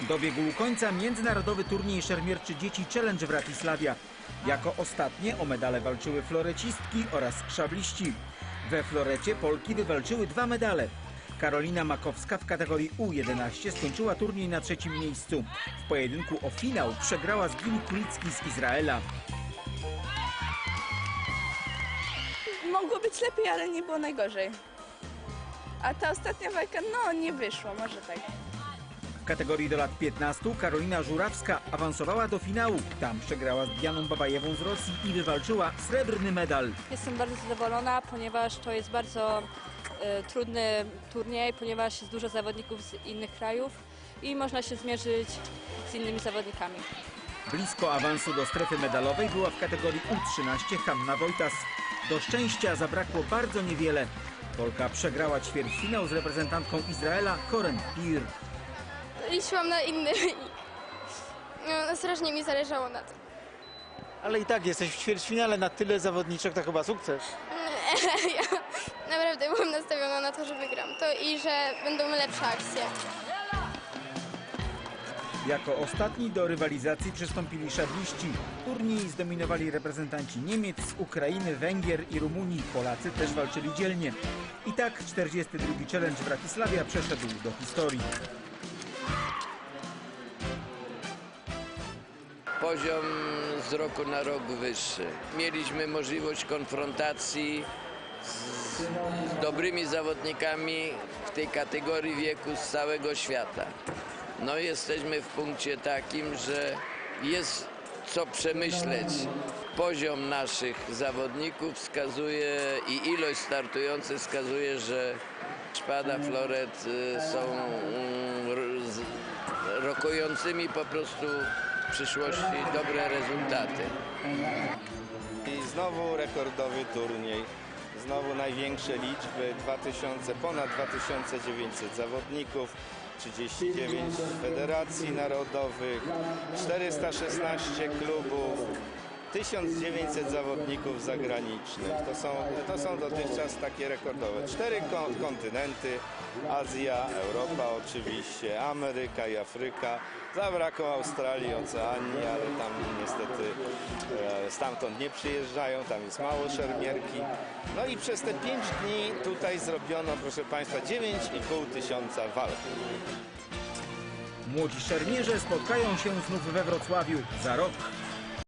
Dobiegł końca międzynarodowy turniej szermierczy dzieci Challenge w Ratisławia. Jako ostatnie o medale walczyły florecistki oraz szabliści. We florecie Polki wywalczyły dwa medale. Karolina Makowska w kategorii U11 skończyła turniej na trzecim miejscu. W pojedynku o finał przegrała z Gili Kulicki z Izraela. Mogło być lepiej, ale nie było najgorzej. A ta ostatnia walka, no nie wyszło, może tak. W kategorii do lat 15 Karolina Żurawska awansowała do finału. Tam przegrała z Dianą Babajewą z Rosji i wywalczyła srebrny medal. Jestem bardzo zadowolona, ponieważ to jest bardzo e, trudny turniej, ponieważ jest dużo zawodników z innych krajów i można się zmierzyć z innymi zawodnikami. Blisko awansu do strefy medalowej była w kategorii U13 Hanna Wojtas. Do szczęścia zabrakło bardzo niewiele. Polka przegrała ćwierćfinał z reprezentantką Izraela Koren Pir. Liczyłam na inny i no, strasznie mi zależało na tym. Ale i tak jesteś w ćwierćfinale na tyle zawodniczek, to chyba sukces. ja naprawdę byłam nastawiona na to, że wygram to i że będą lepsze akcje. Jako ostatni do rywalizacji przystąpili szabliści. Turniej zdominowali reprezentanci Niemiec, Ukrainy, Węgier i Rumunii. Polacy też walczyli dzielnie. I tak 42. challenge w Ratisławia przeszedł do historii. Poziom z roku na rok wyższy. Mieliśmy możliwość konfrontacji z, dobrymi zawodnikami w tej kategorii wieku z całego świata. No jesteśmy w punkcie takim, że jest co przemyśleć. Poziom naszych zawodników wskazuje i ilość startujących wskazuje, że Szpada, Floret y, są mm, rokującymi po prostu przyszłości dobre rezultaty. I znowu rekordowy turniej. Znowu największe liczby, 2000, ponad 2900 zawodników, 39 federacji narodowych, 416 klubów, 1900 zawodników zagranicznych. To są, to są dotychczas takie rekordowe. Cztery kon- kontynenty, Azja, Europa oczywiście, Ameryka i Afryka. Zabrakło Australii, Oceanii, ale tam niestety e, stamtąd nie przyjeżdżają, tam jest mało szermierki. No i przez te pięć dni tutaj zrobiono, proszę Państwa, 9,5 tysiąca walk. Młodzi szermierze spotkają się znów we Wrocławiu za rok.